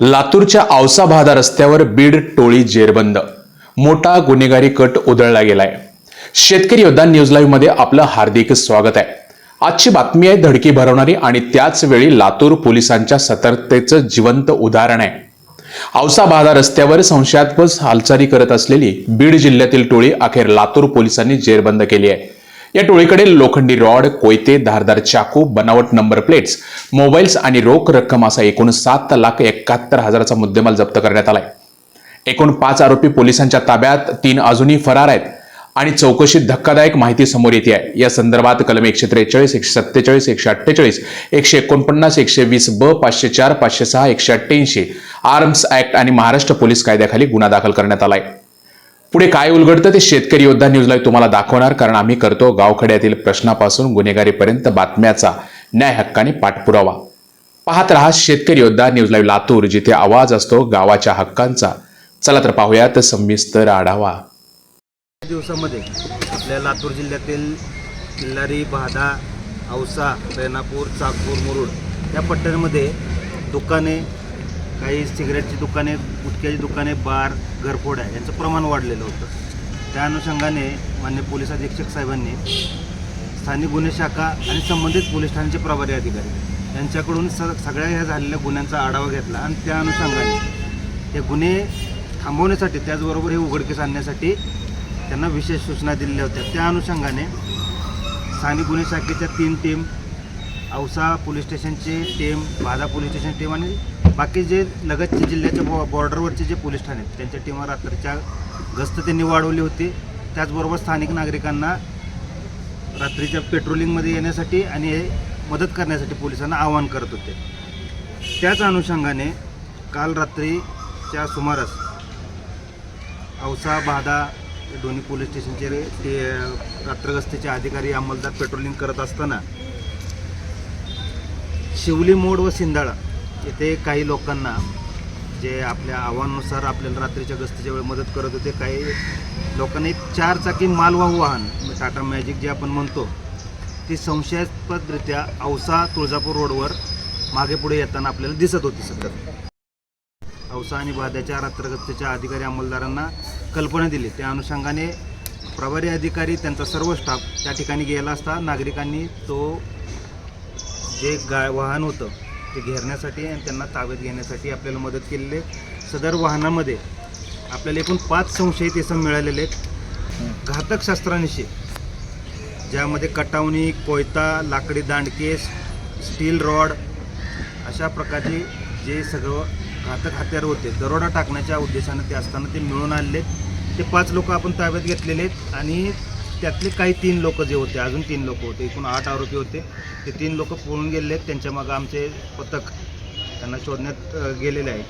लातूरच्या औसा भादा रस्त्यावर बीड टोळी जेरबंद. मोठा गुन्हेगारी कट उधळला गेलाय. शेतकरी योद्धा न्यूज लाईव्हमध्ये आपलं हार्दिक स्वागत आहे. आजची बातमी आहे धडकी भरवणारी आणि त्याच वेळी लातूर पोलिसांच्या सतर्कतेचं जिवंत उदाहरण आहे. औसा भादा रस्त्यावर संशयास्पद हालचाली करत असलेली बीड जिल्ह्यातील टोळी अखेर लातूर पोलिसांनी जेरबंद केली आहे. या टोळीकडे लोखंडी रॉड कोयते धारदार चाकू बनावट नंबर प्लेट्स मोबाईल्स आणि रोख रक्कम असा एकूण सात लाख एकाहत्तर हजाराचा मुद्देमाल जप्त करण्यात आलाय. एकूण पाच आरोपी पोलिसांच्या ताब्यात तीन अजूनही फरार आहेत आणि चौकशीत धक्कादायक माहिती समोर येते आहे. या संदर्भात कलम एकशे त्रेचाळीस एकशे सत्तेचाळीस एकशे अठ्ठेचाळीस एकशे एकोणपन्नास एकशे वीस ब पाचशे चार पाचशे सहा एकशे अठ्ठ्याऐंशी आर्म्स ऍक्ट आणि महाराष्ट्र पोलीस कायद्याखाली गुन्हा दाखल करण्यात आला आहे पुढे काय उलगडतं ते शेतकरी योद्धा न्यूज लाईव्ह तुम्हाला दाखवणार कारण आम्ही करतो गावखड्यातील प्रश्नापासून गुन्हेगारीपर्यंत बातम्याचा न्याय हक्काने पाठपुरावा. पाहत रहा शेतकरी योद्धा न्यूज लाईव्ह लातूर जिथे आवाज असतो गावाच्या हक्कांचा. चला तर पाहूयात सविस्तर आढावा. दिवसामध्ये आपल्या लातूर जिल्ह्यातील किल्लारी बहादा औसा रेणापूर चाकूर मुरुड या पट्ट्यांमध्ये दुकाने काही सिगरेटची दुकाने गुटख्याची दुकाने बार घरफोड्या यांचं प्रमाण वाढलेलं होतं. त्या अनुषंगाने मान्य पोलीस अधीक्षक साहेबांनी स्थानिक गुन्हे शाखा आणि संबंधित पोलीस ठाण्याचे प्रभारी अधिकारी यांच्याकडून स सगळ्या ह्या झालेल्या गुन्ह्यांचा आढावा घेतला आणि त्या अनुषंगाने हे गुन्हे थांबवण्यासाठी त्याचबरोबर हे उघडकीस आणण्यासाठी त्यांना विशेष सूचना दिलेल्या होत्या. त्या अनुषंगाने स्थानिक गुन्हे शाखेच्या तीन team Ausa police स्टेशनची team Badha police station team आणि बाकी जे लगतचे जिल्ह्याच्या बॉ बॉर्डरवरचे जे पोलीस ठाणे आहेत त्यांच्या टीमवर रात्रीच्या गस्त त्यांनी वाढवली होती. त्याचबरोबर स्थानिक नागरिकांना रात्रीच्या पेट्रोलिंगमध्ये येण्यासाठी आणि हे मदत करण्यासाठी पोलिसांना आवाहन करत होते. त्याच अनुषंगाने काल रात्रीच्या सुमारास औसा बादा हे दोन्ही पोलीस स्टेशनचे रे- ते रात्रगस्तीचे अधिकारी अंमलदार पेट्रोलिंग करत असताना शिवली मोड व सिंधाळा येथे काही लोकांना जे आपल्या आव्हानानुसार आपल्याला रात्रीच्या गस्तीच्या वेळी मदत करत होते काही लोकांनी एक चार चाकी मालवाहू वाहन म्हणजे टाटा मॅजिक जे आपण म्हणतो ती संशयास्पदरित्या औसा तुळजापूर रोडवर मागे पुढे येताना आपल्याला दिसत होती सतत औसा आणि बाद्याच्या रात्रगस्तीच्या अधिकारी अंमलदारांना कल्पना दिली. त्या अनुषंगाने प्रभारी अधिकारी त्यांचा सर्व स्टाफ त्या ठिकाणी गेला असता नागरिकांनी तो जे गा वाहन होतं ते घेरण्यासाठी आणि त्यांना ताब्यात घेण्यासाठी आपल्याला मदत केलेली आहे. सदर वाहनामध्ये आपल्याला एकूण पाच संशयित इसम मिळालेले आहेत. घातक शस्त्रांशी ज्यामध्ये कटावणी कोयता लाकडी दांडके स्टील रॉड अशा प्रकारचे जे सगळं घातक हत्यार होते दरोडा टाकण्याच्या उद्देशाने ते असताना ते मिळून आलेले ते पाच लोक आपण ताब्यात घेतलेले आहेत आणि त्यातले काही तीन लोक जे होते अजून तीन लोक होते एकूण आठ आरोपी होते. ते तीन लोक पळून गेले आहेत. त्यांच्या मागं आमचे पथक त्यांना शोधण्यात गेलेले आहे